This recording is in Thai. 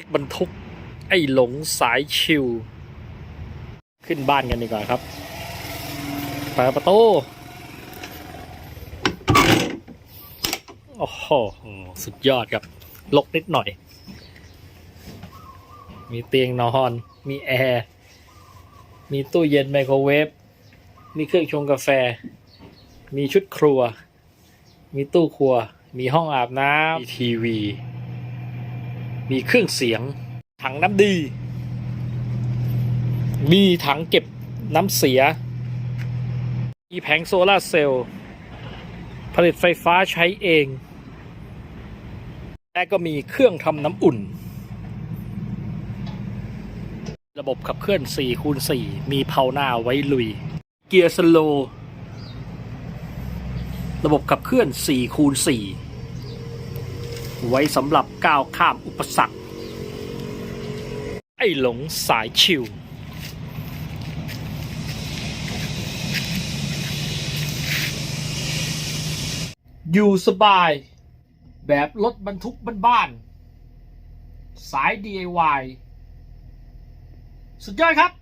รถบรรทุกไอ้หลงสายชิว ขึ้นบ้านกันดีกว่าครับเปิดประตูโอ้โหสุดยอดครับลกนิดหน่อย มีเตียงนอน มีแอร์ มีตู้เย็นไมโครเวฟ มีเครื่องชงกาแฟ มีชุดครัว มีตู้ครัว มีห้องอาบน้ำมีทีวี มีเครื่องเสียง ถังน้ำดี มีถังเก็บน้ำเสีย มีแผงโซลาร์เซลล์ ผลิตไฟฟ้าใช้เอง และก็มีเครื่องทำน้ำอุ่น ระบบขับเคลื่อน4คูณ4มีเพาหน้าไว้ลุย เกียร์สโลว์ระบบขับเคลื่อน4คูณ4 ไว้สำหรับก้าวข้ามอุปสรรค ไอ้หลงสายชิว อยู่สบาย แบบรถบรรทุกบ้านๆสาย DIY สุดยอดครับ